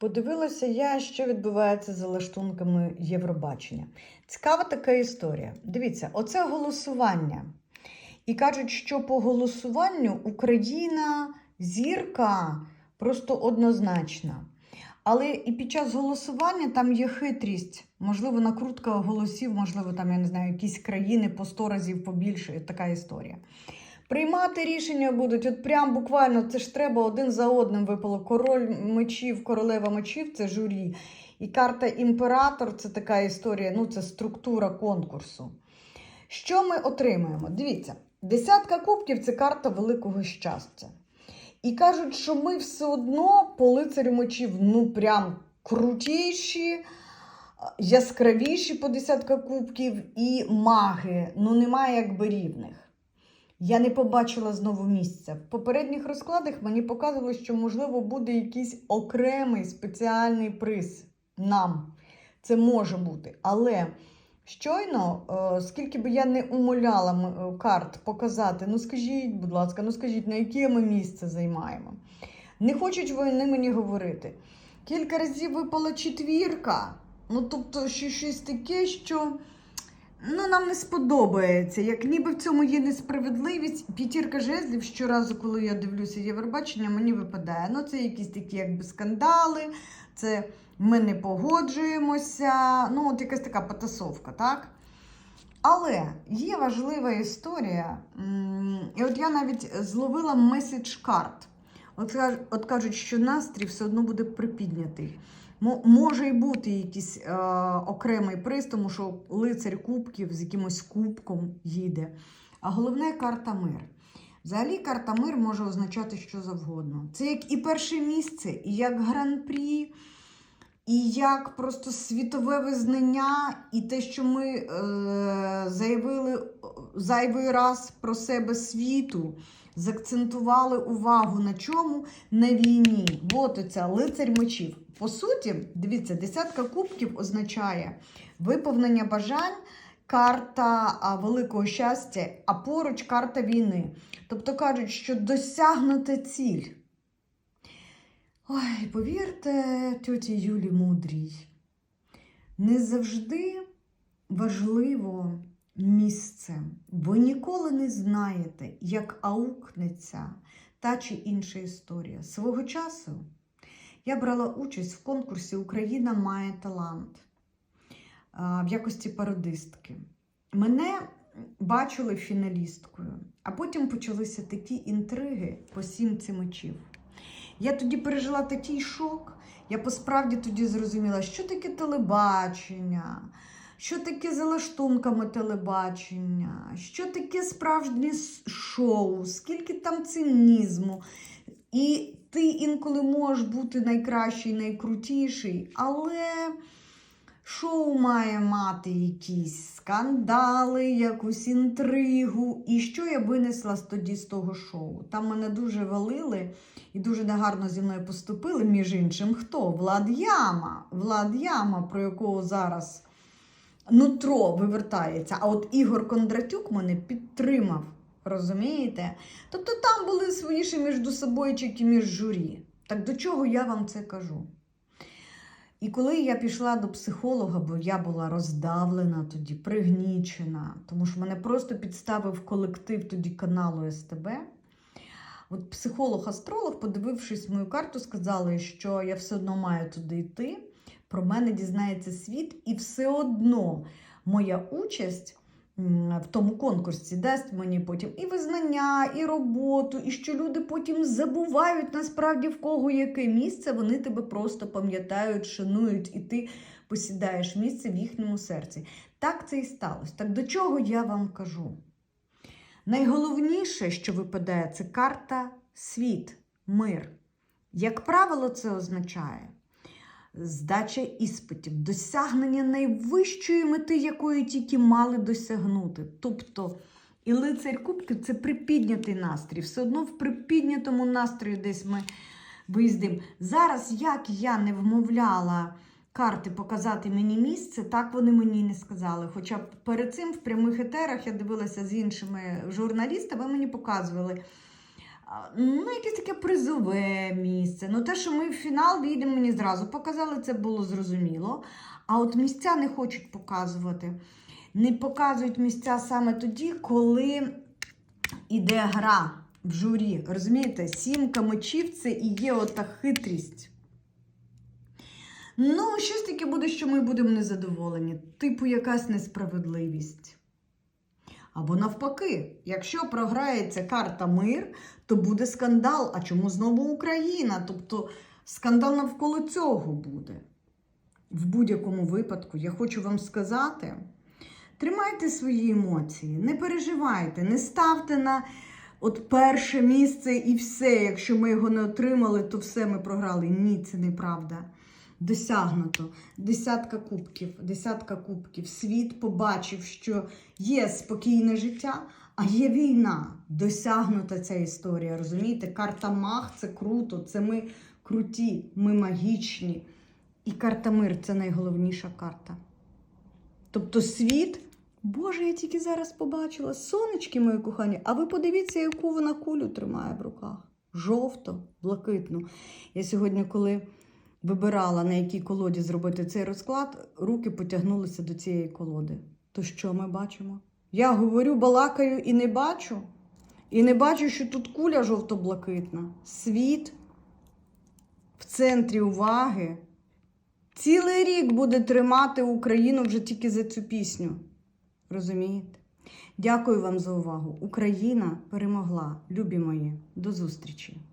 Подивилася я, що відбувається за лаштунками Євробачення. Цікава така історія. Дивіться, оце голосування. І кажуть, що по голосуванню Україна зірка просто однозначна. Але і під час голосування там є хитрість, можливо, накрутка голосів, можливо, там, я не знаю, якісь країни по 100 разів побільше. Така історія. Приймати рішення будуть, от прям буквально це ж треба один за одним випало. Король мечів, королева мечів це журі. І карта імператор це така історія, ну це структура конкурсу. Що ми отримуємо? Дивіться, десятка кубків це карта великого щастя. І кажуть, що ми все одно по лицарю мечів, ну прям крутіші, яскравіші по десятка кубків, і маги. Ну немає якби рівних. Я не побачила знову місця. В попередніх розкладах мені показувало, що, можливо, буде якийсь окремий спеціальний приз нам. Це може бути. Але щойно, е, скільки би я не умоляла е, карт показати, ну скажіть, будь ласка, ну скажіть, на яке ми місце займаємо? Не хочуть вони мені говорити. Кілька разів випала четвірка. Ну, тобто, що щось таке, що ну, нам не сподобається. Як ніби в цьому є несправедливість. П'ятірка жезлів щоразу, коли я дивлюся Євробачення, мені випадає. Ну, це якісь такі якби скандали, це ми не погоджуємося. Ну, от якась така потасовка, так? Але є важлива історія. І от я навіть зловила меседж карт. От, кажуть, що настрій все одно буде припіднятий. Мо- Може й бути якийсь е, окремий приз, тому що лицар кубків з якимось кубком їде. А головне карта мир. Взагалі, карта мир може означати що завгодно. Це як і перше місце, і як гран-прі, і як просто світове визнання, і те, що ми е, заявили зайвий раз про себе світу, закцентували увагу на чому? На війні. От оця лицарь мечів. По суті, дивіться, десятка кубків означає виповнення бажань, карта великого щастя, а поруч карта війни. Тобто кажуть, що досягнута ціль. Ой, повірте, тьоті Юлі мудрій. Не завжди важливо місце. Ви ніколи не знаєте, як аукнеться та чи інша історія. Свого часу я брала участь в конкурсі Україна має талант в якості пародистки. Мене бачили фіналісткою, а потім почалися такі інтриги по сімці мечів. Я тоді пережила такий шок. Я посправді тоді зрозуміла, що таке телебачення, що таке за лаштунками телебачення, що таке справжнє шоу, скільки там цинізму. І ти інколи можеш бути найкращий, найкрутіший, але шоу має мати якісь скандали, якусь інтригу. І що я винесла тоді з того шоу? Там мене дуже валили і дуже негарно зі мною поступили, між іншим, хто? Влад Яма. Влад Яма, про якого зараз нутро вивертається. А от Ігор Кондратюк мене підтримав. Розумієте? Тобто там були свої між собойчики між журі. Так до чого я вам це кажу? І коли я пішла до психолога, бо я була роздавлена тоді, пригнічена, тому що мене просто підставив колектив тоді каналу СТБ. От психолог-астролог, подивившись мою карту, сказали, що я все одно маю туди йти. Про мене дізнається світ, і все одно моя участь в тому конкурсі дасть мені потім і визнання, і роботу, і що люди потім забувають насправді в кого яке місце, вони тебе просто пам'ятають, шанують, і ти посідаєш місце в їхньому серці. Так це і сталося. Так до чого я вам кажу? Найголовніше, що випадає, це карта світ, мир. Як правило, це означає здача іспитів, досягнення найвищої мети, якої тільки мали досягнути. Тобто, і лицар кубків це припіднятий настрій. Все одно в припіднятому настрої десь ми виїздимо. Зараз, як я не вмовляла карти показати мені місце, так вони мені не сказали. Хоча перед цим в прямих етерах я дивилася з іншими журналістами, мені показували. Ну, якесь таке призове місце. Ну, те, що ми в фінал війдемо, мені зразу показали, це було зрозуміло. А от місця не хочуть показувати. Не показують місця саме тоді, коли іде гра в журі. Розумієте, сімка мечів це і є ота хитрість. Ну, щось таке буде, що ми будемо незадоволені. Типу, якась несправедливість. Або навпаки, якщо програється карта мир, то буде скандал. А чому знову Україна? Тобто скандал навколо цього буде. В будь-якому випадку, я хочу вам сказати: тримайте свої емоції, не переживайте, не ставте на от перше місце і все. Якщо ми його не отримали, то все ми програли. Ні, це неправда. Досягнуто. Десятка кубків, десятка кубків. Світ побачив, що є спокійне життя, а є війна. Досягнута ця історія. Розумієте? Карта Мах це круто, це ми круті, ми магічні. І карта мир це найголовніша карта. Тобто світ, Боже, я тільки зараз побачила. Сонечки мої кохані, а ви подивіться, яку вона кулю тримає в руках. Жовто, блакитну. Я сьогодні, коли вибирала, на якій колоді зробити цей розклад, руки потягнулися до цієї колоди. То що ми бачимо? Я говорю, балакаю і не бачу. І не бачу, що тут куля жовто-блакитна. Світ в центрі уваги. Цілий рік буде тримати Україну вже тільки за цю пісню. Розумієте? Дякую вам за увагу. Україна перемогла. Любі мої. До зустрічі!